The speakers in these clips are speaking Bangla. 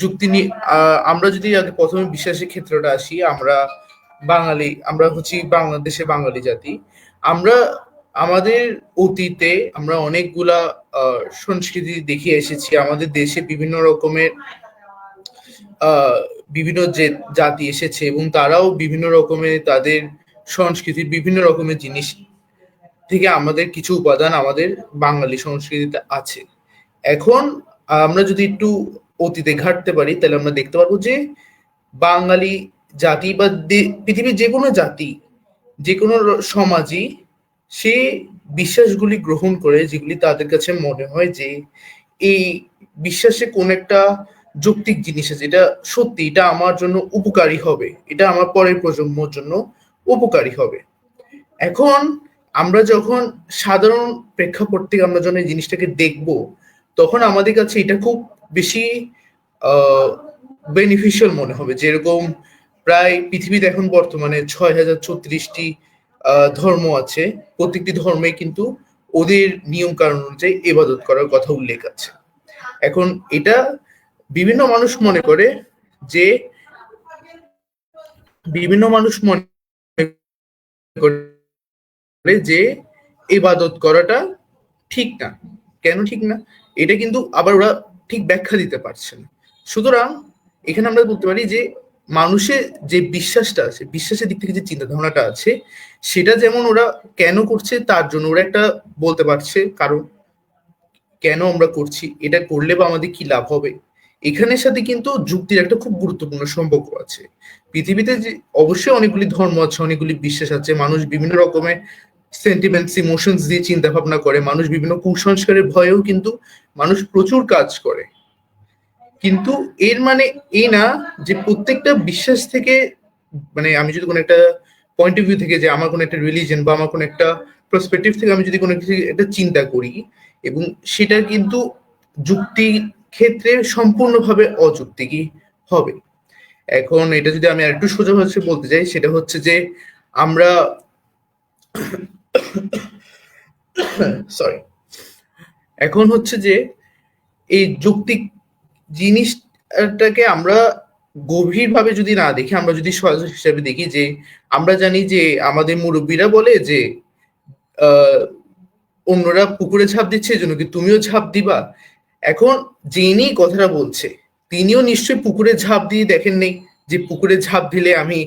যুক্তি নিয়ে আমরা যদি আগে প্রথমে বিশ্বাসের ক্ষেত্রটা আসি, আমরা বাঙালি, আমরা হচ্ছি বাংলাদেশে বাঙালি জাতি। আমরা আমাদের অতীতে আমরা অনেকগুলা সংস্কৃতি দেখে এসেছি। আমাদের দেশে বিভিন্ন রকমের বিভিন্ন যে জাতি এসেছে এবং তারাও বিভিন্ন রকমের তাদের সংস্কৃতির বিভিন্ন রকমের জিনিস থেকে আমাদের কিছু উপাদান আমাদের বাঙালি সংস্কৃতিতে আছে। এখন আমরা যদি একটু অতীতে ঘাটতে পারি, তাহলে আমরা দেখতে পারব যে বাঙালি জাতি বা পৃথিবীর যে কোনো জাতি, যে কোনো সমাজই সে বিশ্বাসগুলি গ্রহণ করে, যেগুলি তাদের কাছে মনে হয় যে এই বিশ্বাসে কোন একটা যৌক্তিক জিনিস আছে, এটা সত্যি, এটা আমার জন্য উপকারী হবে, এটা আমার পরের প্রজন্মর জন্য উপকারী হবে। এখন আমরা যখন সাধারণ প্রেক্ষাপট থেকে আমরা যখন এই জিনিসটাকে দেখব তখন আমাদের কাছে এটা খুব বেশি বেনিফিশিয়াল মনে হবে। যেরকম প্রায় পৃথিবীতে এখন বর্তমানে ছয় হাজার ছত্রিশটি ধর্ম আছে। প্রত্যেকটি ধর্মে কিন্তু ওদের নিয়ম কারণ অনুযায়ী এবাদত করার কথা উল্লেখ আছে। এখন এটা বিভিন্ন মানুষ মনে করে যে, বিভিন্ন মানুষ মনে করে যে, এবাদত করাটা ঠিক না। কেন ঠিক না? এটা কিন্তু আবার ওরা ঠিক ব্যাখ্যা দিতে পারছে না সুতরাং এখানে আমরা বলতে পারি যে মানুষের যে বিশ্বাসটা আছে বিশ্বাসের দিক থেকে যে চিন্তা ধারণাটা আছে, সেটা যেমন ওরা কেন করছে, তার জন্য ওরা একটা বলতে পারছে, কারণ কেন আমরা করছি, এটা করলে বা আমাদের কি লাভ হবে? এখানের সাথে কিন্তু যুক্তির একটা খুব গুরুত্বপূর্ণ সম্পর্ক আছে। পৃথিবীতে যে অবশ্যই অনেকগুলি ধর্ম আছে, অনেকগুলি বিশ্বাস আছে, মানুষ বিভিন্ন রকমের সেন্টিমেন্টস ইমোশনস দিয়ে চিন্তা ভাবনা করে। মানুষ বিভিন্ন কুসংস্কারের ভয়েও কিন্তু মানুষ প্রচুর কাজ করে। কিন্তু এর মানে এই না যে প্রত্যেকটা বিশ্বাস থেকে মানে আমি যদি কোনো একটা পয়েন্ট অফ ভিউ থেকে যে আমার কোনো একটা রিলিজন বা আমার কোনো একটা পার্সপেক্টিভ থেকে আমি যদি কোনো কিছু, একটা চিন্তা করি এবং সেটা কিন্তু যুক্তি ক্ষেত্রে সম্পূর্ণভাবে অযৌক্তিকই হবে? এখন এটা যদি আমি আরেকটু সোজা হচ্ছে বলতে চাই, সেটা হচ্ছে যে আমরা সরি এখন হচ্ছে যে এই যৌক্তিক জিনিসটাকে আমরা গভীরভাবে যদি না দেখি, আমরা যদি হিসাবে দেখি যে আমরা জানি যে আমাদের মুরব্বীরা বলে যে অন্যরা পুকুরে ঝাঁপ দিচ্ছে জন্য কি তুমিও ঝাঁপ দিবা? এখন যিনি কথাটা বলছে, তিনিও নিশ্চয়ই পুকুরে ঝাঁপ দিয়ে দেখেন নেই যে পুকুরে ঝাঁপ দিলে আমি,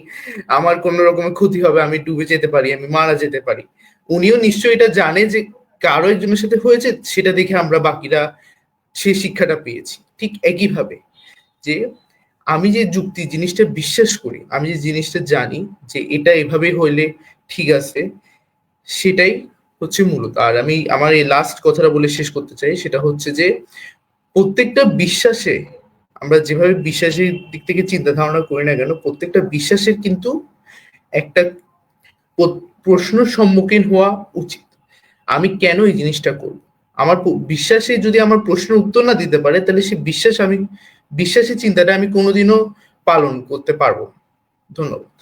আমার কোনো রকমের ক্ষতি হবে, আমি ডুবে যেতে পারি, আমি মারা যেতে পারি। উনিও নিশ্চয়ই এটা জানে যে কারও একজনের সাথে হয়েছে, সেটা দেখে আমরা বাকিরা সেই শিক্ষাটা পেয়েছি। ঠিক একইভাবে যে আমি যে যুক্তি, জিনিসটা বিশ্বাস করি, আমি যে জিনিসটা জানি যে এটা এভাবে হইলে ঠিক আছে, সেটাই হচ্ছে মূলত। আর আমি আমার এই লাস্ট কথাটা বলে শেষ করতে চাই, সেটা হচ্ছে যে প্রত্যেকটা বিশ্বাসে আমরা যেভাবে বিশ্বাসের দিক থেকে চিন্তা ধারণা করি না কেন, প্রত্যেকটা বিশ্বাসের কিন্তু একটা প- প্রশ্নের সম্মুখীন হওয়া উচিত। আমি কেন এই জিনিসটা করব? আমার বিশ্বাসে যদি আমার প্রশ্নের উত্তর না দিতে পারে, তাহলে সে বিশ্বাস আমি বিশ্বাসের চিন্তাটা আমি কোনোদিনও পালন করতে পারব ধন্যবাদ।